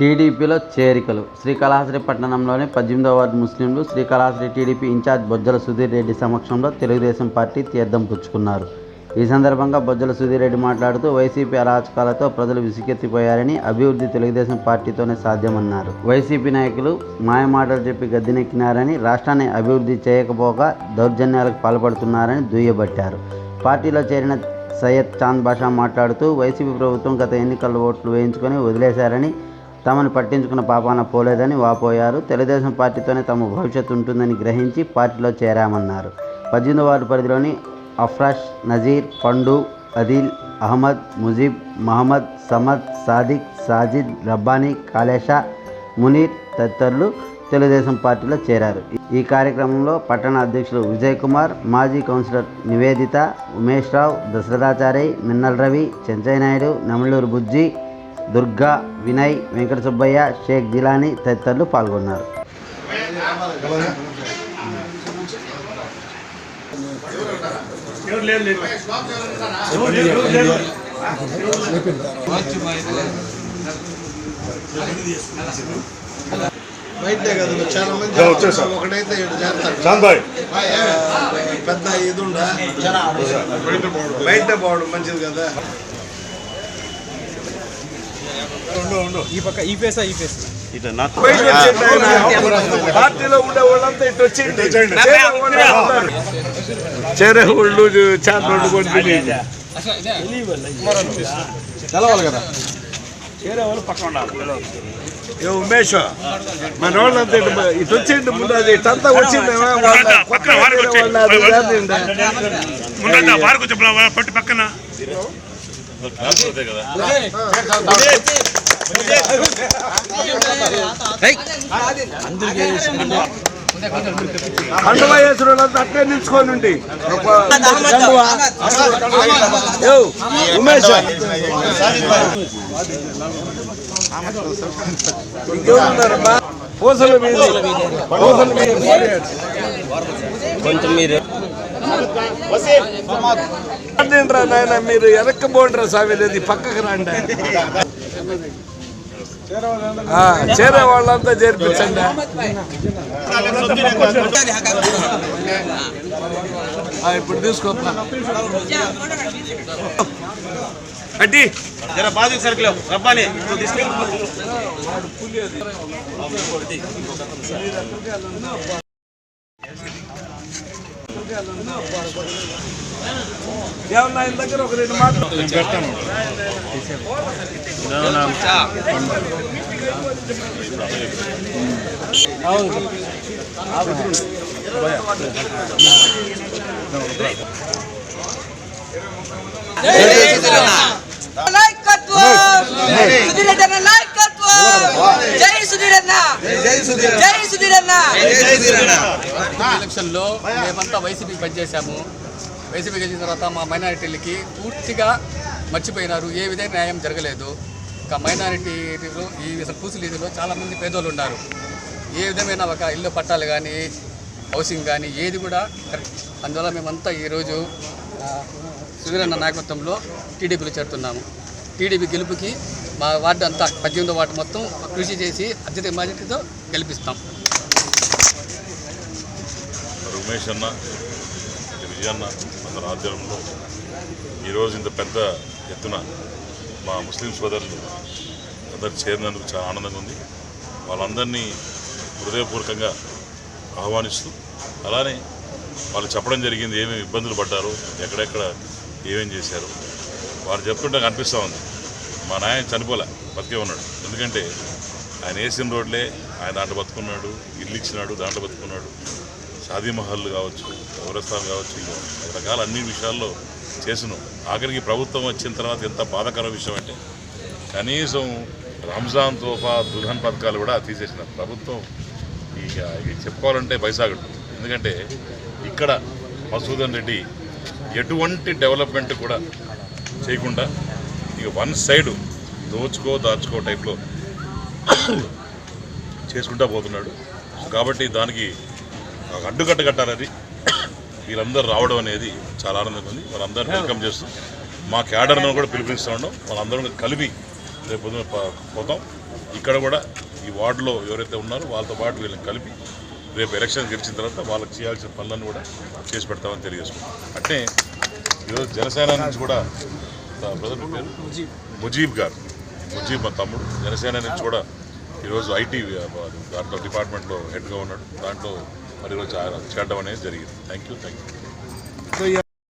టీడీపీలో చేరికలు. శ్రీకాళహస్తి పట్టణంలోని పద్దెనిమిదవ వార్డు ముస్లింలు శ్రీకాళహస్తి టీడీపీ ఇన్ఛార్జ్ బొజ్జల సుధీర్ రెడ్డి సమక్షంలో తెలుగుదేశం పార్టీ తీర్థం పుచ్చుకున్నారు. ఈ సందర్భంగా బొజ్జల సుధీర్ రెడ్డి మాట్లాడుతూ వైసీపీ అరాచకాలతో ప్రజలు విసిగెత్తిపోయారని అభివృద్ధి తెలుగుదేశం పార్టీతోనే సాధ్యమన్నారు. వైసీపీ నాయకులు మాయమాటలు చెప్పి గద్దెనెక్కినారని రాష్ట్రాన్ని అభివృద్ధి చేయకపోగా దౌర్జన్యాలకు పాల్పడుతున్నారని దుయ్యబట్టారు. పార్టీలో చేరిన సయ్యద్ చాంద్ బాషా మాట్లాడుతూ వైసీపీ ప్రభుత్వం గత ఎన్నికల్లో ఓట్లు వేయించుకొని వదిలేశారని తమను పట్టించుకున్న పాపాన పోలేదని వాపోయారు. తెలుగుదేశం పార్టీతోనే తమ భవిష్యత్తు ఉంటుందని గ్రహించి పార్టీలో చేరామన్నారు. పద్దెనిమిది వార్డు పరిధిలోని అఫ్రాష్ నజీర్ పండు అదిల్ అహ్మద్ ముజీబ్ మహమ్మద్ సమద్ సాదిక్ సాజిద్ రబ్బానీ కాళేషా మునీర్ తదితరులు తెలుగుదేశం పార్టీలో చేరారు. ఈ కార్యక్రమంలో పట్టణ అధ్యక్షులు విజయ్ కుమార్ మాజీ కౌన్సిలర్ నివేదిత ఉమేష్ రావు దశరథాచారి మిన్నల్ రవి చెంచయ్య నాయుడు నమలూరు బుజ్జి దుర్గా వినయ్ వెంకట సుబ్బయ్య షేక్ జిలానీ తదితరులు పాల్గొన్నారు. బయటే కదా చాలా మంది దా, వచ్చేసా. ఒకటైతే ఏడు చేస్తారు చాంద్ భాయ్ పెద్ద ఇది ఉండ బయట పోవడం మంచిది కదా. ఈ పక్క ఈ ఫేసా ఈ ఫేస్ బయట వచ్చిండు ఆయన. పార్టీలో ఉండే వాళ్ళంతా ఇటు వచ్చిండు వచ్చేయండి. చేరే వాళ్ళు ఉన్నారు. చేరే వాళ్ళు చాలా రెండు కొన్ని తెలవాలి కదా ఏ ఉమేష్ మన వాళ్ళంతా ఇటు వచ్చిండు ముందు అది ఇటంతా చెప్పిన పట్టి పక్కన కండువా వేసిన అట్లే నిల్చుకొని ఉండి ఉమేష్ ఇంకెవరున్నారమ్మా పూసలు వీధి పూసల అదేంట్రా నాయన మీరు వెనక్కి పోండ్రా స్వామి లేదు పక్కకు రండి. చేరే వాళ్ళంతా చేర్పించండి. ఇప్పుడు తీసుకో. అడ్డి. ఏమన్నా ఆయన దగ్గర ఒక రెండు మాటలు. నాయకత్వం. సుధీరన్న జై సుధీరన్న జై సుధీరన్న ఎలక్షన్లో మేమంతా వైసీపీకి పనిచేశాము. వైసీపీ గెలిచిన తర్వాత మా మైనారిటీలకి పూర్తిగా మర్చిపోయినారు. ఏ విధంగా న్యాయం జరగలేదు. ఇంకా మైనారిటీలో ఈ అసలు పూసులీదిలో చాలామంది పేదోళ్ళు ఉన్నారు. ఏ విధమైన ఒక ఇల్లు పట్టాలు కానీ హౌసింగ్ కానీ ఏది కూడా కరెక్ట్. అందువల్ల మేమంతా ఈరోజు సుధీరన్న నాయకత్వంలో టీడీపీలో చేరుతున్నాము. టీడీపీ గెలుపుకి మా వార్డు అంతా పద్దెనిమిదో వార్డు మొత్తం కృషి చేసి అత్యధిక మెజార్టీతో గెలిపిస్తాం. ఉమేష్ అన్న ఇటు విజయన్న అందరి ఆధ్వర్యంలో ఈరోజు ఇంత పెద్ద ఎత్తున మా ముస్లిం సోదరులు అందరు చేరినందుకు చాలా ఆనందంగా ఉంది. వాళ్ళందరినీ హృదయపూర్వకంగా ఆహ్వానిస్తూ అలానే వాళ్ళు చెప్పడం జరిగింది ఏమేమి ఇబ్బందులు పడ్డారు ఎక్కడెక్కడ ఏమేం చేశారు వారు చెప్తుంటే నాకు అనిపిస్తూ ఉంది. మా నాయన చనిపోలే బతికే ఉన్నాడు. ఎందుకంటే ఆయన వేసిన రోడ్లే ఆయన దాంట్లో బతుకున్నాడు ఇల్లు ఇచ్చినాడు దాంట్లో బతుకున్నాడు. షాదీమహల్ కావచ్చు కౌరస్థాన్ కావచ్చు రకరకాల అన్ని విషయాల్లో చేసిన. ఆఖరికి ప్రభుత్వం వచ్చిన తర్వాత ఎంత బాధకర విషయం అంటే కనీసం రంజాన్ తోఫా దుల్హన్ పథకాలు కూడా తీసేసిన ప్రభుత్వం ఇక ఇక చెప్పుకోవాలంటే బైసాగడు ఎందుకంటే ఇక్కడ మసూదన్ రెడ్డి ఎటువంటి డెవలప్మెంట్ కూడా చేయకుండా ఇక వన్ సైడ్ దోచుకో దాచుకో టైప్లో చేసుకుంటా పోతున్నాడు. కాబట్టి దానికి అడ్డుకట్ట కట్టాలని వీళ్ళందరూ రావడం అనేది చాలా ఆనందంగా ఉంది. వాళ్ళందరూ వెల్కమ్ చేస్తూ మా క్యాడర్ను కూడా పిలుపునిస్తూ ఉన్నాం. వాళ్ళందరం కలిపి రేపు పోతాం. ఇక్కడ కూడా ఈ వార్డులో ఎవరైతే ఉన్నారో వాళ్ళతో పాటు వీళ్ళని కలిపి రేపు ఎలక్షన్ గెలిచిన తర్వాత వాళ్ళకి చేయాల్సిన పనులను కూడా చేసి పెడతామని తెలియజేసుకుంటాం అంటే ఈరోజు జనసేన నుంచి కూడా బ్రదర్ పేరు ముజీబ్ గారు. ముజీబ్ మా తమ్ముడు. జనసేన నుంచి కూడా ఈరోజు ఐటీ దాంట్లో డిపార్ట్మెంట్లో హెడ్గా ఉన్నాడు. దాంట్లో మరి ఈరోజు చేరడం అనేది జరిగింది. Thank you thank you